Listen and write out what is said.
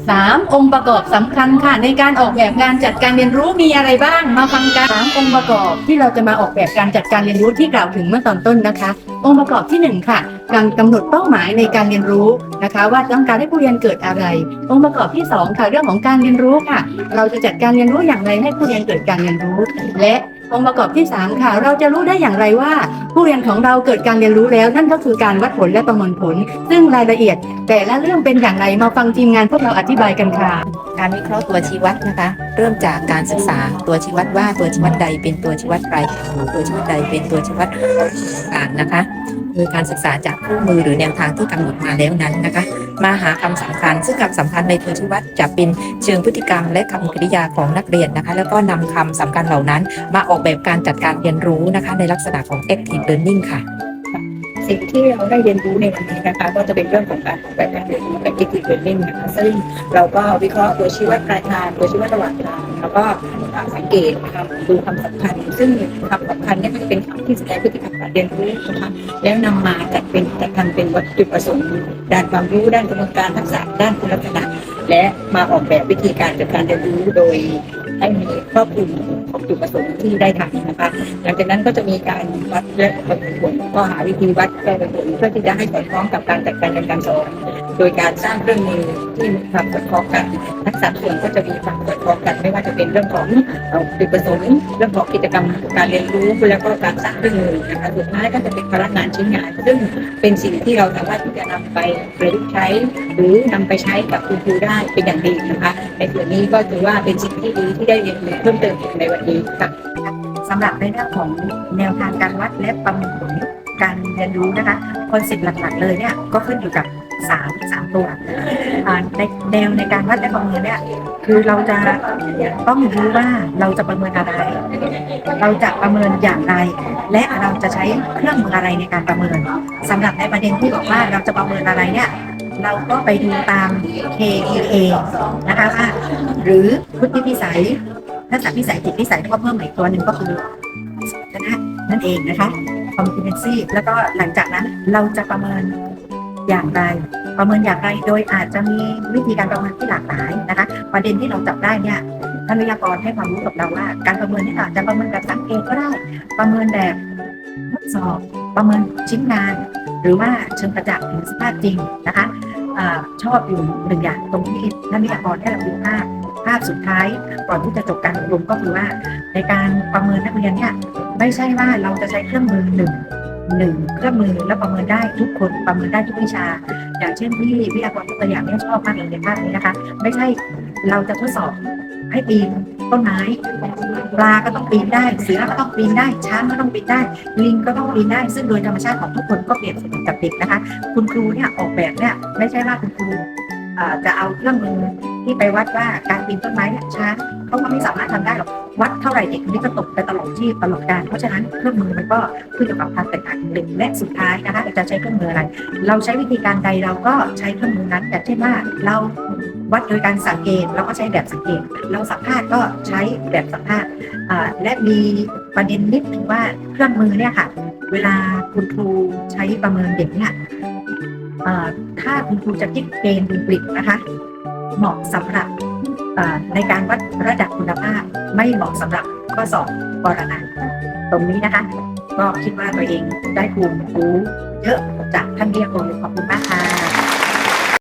3องค์ประกอบสำคัญค่ะในการออกแบบการจัดการเรียนรู้มีอะไรบ้างมาฟังกันสามองค์ประกอบที่เราจะมาออกแบบการจัดการเรียนรู้ที่กล่าวถึงเมื่อตอนต้นนะคะ องค์ประกอบที่หนึ่งค่ะ การกำหนดเป้าหมายในการเรียนรู้นะคะ ว่าต้องการให้ผู้เรียนเกิดอะไร องค์ประกอบที่สองค่ะเรื่องของการเรียนรู้ค่ะ เราจะจัดการเรียนรู้อย่างไรให้ผู้เรียนเกิดการเรียนรู้ และ องค์ประกอบที่สามค่ะ เราจะรู้ได้อย่างไรว่า ผู้เรียนของเราเกิดการเรียนรู้แล้ว นั่นก็คือการวัดผลและประเมินผล ซึ่งรายละเอียด แต่ละเรื่องเป็นอย่างไรมาฟังทีมงานพวกเราอธิบายกันค่ะ การวิเคราะห์ตัวชี้วัดนะคะ เริ่มจากการศึกษาตัวชี้วัดว่าตัวชี้วัดใดเป็นตัวชี้วัดปลายทางหรือตัวชี้วัดใดเป็นตัวชี้วัดกลางนะคะ คือการศึกษาจากคู่มือหรือแนวทางที่กำหนดมาแล้วนั้นนะคะ มาหาคำสำคัญ ซึ่งคำสำคัญในตัวชี้วัดจะเป็นเชิงพฤติกรรม และคำกริยาของนักเรียนนะคะ แล้วก็นำคำสำคัญเหล่านั้น มาออกแบบการจัดการเรียนรู้นะคะ ในลักษณะของ active learning ค่ะสิ่งที่เราได้เรียนรู้ในวันนี้นะคะก็จะเป็นเรื่องของการออกแบบการเรียนรู้แบบ active learning นะคะซึ่งเราก็วิเคราะห์ตัวชี้วัดปลายทางตัวชี้วัดระหว่างทางแล้วก็สังเกตคะดูคำสำคัญ ซึ่งคำสำคัญเนี่ยก็จะเป็นค ที่แสดงพฤติกรรมการเรียนรู้นะคะแล้วนำมาจัดเป็นจัดทำเป็นวัตถุประสงค์ด้านความรู้ด้านกระบวนการทักษะด้านคุณลักษณะและมาออกแบบวิธีการจัดการเรียนรู้โดย ให้มีครอบคลุมของจุดประสงค์ที่ได้ทำนะคะ หลังจากนั้นก็จะมีการวัดและประเมินผลก็หาวิธีวัดและประเมินผลเพื่อที่จะให้สอดคล้องกับการจัดการเรียนการสอนโดยการสร้างเครื่องมือที่มีความสอดคล้องกันทั้งสามส่วนก็จะมีความสอดคล้องกันไม่ว่าจะเป็นเรื่องของจุดประสงค์เรื่องของกิจกรรมการเรียนรู้แล้วก็การสร้างเครื่องมือนะคะสุดท้ายก็จะเป็นพลังงานชิ้นงาน ซึ่งเป็นสิ่งที่เราสามารถที่จะนำไปประยุกต์ใช้ หรือนำไปใช้กับคุณครูได้เป็นอย่างดีนะคะในส่วนนี้ก็ถือว่าเป็นสิ่งที่ดีที่ได้เรียนรู้เพิ่มเติมในวันนี้ค่ะสำหรับในเรื่องของแนวทางการวัดและประเมินผลการเรียนรู้นะคะคอนเซ็ปต์หลักๆ เลยเนี่ยก็ขึ้นอยู่กับ3 3ตัวในแนวในการวัดและประเมินเนี่ยคือเราจะต้องรู้ว่าเราจะประเมินอะไร เราจะประเมินอย่างไร และเราจะใช้เครื่องมืออะไรในการประเมินสำหรับในประเด็นที่บอกว่าเราจะประเมินอะไรเนี่ย เราก็ไปดูตาม KEA นะคะว่าหรือพุทธิพิสัยทักษะพิสัยจิตพิสัยก็เพิ่มมาอีกตัวหนึ่งก็คือชนะนั่นเองนะคะ competency แล้วก็หลังจากนั้นเราจะประเมินอย่างไร ประเมินอย่างไรโดยอาจจะมีวิธีการประเมินที่หลากหลายนะคะประเด็นที่เราจับได้เนี่ยท่านวิทยากรให้ความรู้กับเราว่า การประเมินนี่อาจจะประเมินแบบสังเกตก็ได้ ประเมินแบบทดสอบประเมินชิ้นงาน หรือว่าเชิงประจักษ์หรือสภาพจริงนะคะอชอบอยู่หนึ่งอย่างตรงที่ท่านวิทยากรให้เราดูภาพภาพสุดท้ายก่อนที่จะจบการอบรมก็คือว่า ในการประเมินนักเรียนเนี่ยไม่ใช่ว่าเราจะใช้เครื่องมือหนึ่งหนึ่งเครื่องมือแล้วประเมินได้ทุกคนประเมินได้ทุกวิชา อย่างเช่นที่วิทยากรตัวอย่างเนี่ยชอบมากเลยในภาพนี้นะคะ ไม่ใช่เราจะทดสอบให้ปีน ต้นไม้ปลาก็ต้องปีนได้ เสือก็ต้องปีนได้ ช้างก็ต้องปีนได้ ลิงก็ต้องปีนได้ ซึ่งโดยธรรมชาติของทุกคนก็เปรียบเสมือนกับเด็กนะคะ คุณครูเนี่ยออกแบบเนี่ยไม่ใช่ว่าคุณครูจะเอาเครื่องมือที่ไปวัดว่าการปีนต้นไม้เนี่ยช้างเขาก็ไม่สามารถทำได้หรอกวัดเท่าไหร่เด็กคนนี้ก็ตกไปตลอดชีพตลอดการ เพราะฉะนั้นเครื่องมือมันก็ขึ้นอยู่กับความแตกต่างของเด็กและสุดท้ายนะคะเราจะใช้เครื่องมืออะไร เราใช้วิธีการใดเราก็ใช้เครื่องมือนั้นอย่เช่นว่าเรา วัดโดยการสังเกตเราก็ใช้แบบสังเกต เราสัมภาษณ์ก็ใช้แบบสัมภาษณ์และมีประเด็นนิดนึงว่าเครื่องมือเนี่ยค่ะ เวลาคุณครูใช้ประเมินเด็กเนี่ยถ้าคุณครูจะคิดเกณฑ์ดูปลิกนะคะ เหมาะสำหรับในการวัดระดับคุณภาพ ไม่เหมาะสำหรับข้อสอบปรนันตรงนี้นะคะ ก็คิดว่าตัวเองได้ภูมิรู้เยอะจากท่านเรียกคนขอบคุณมากค่ะ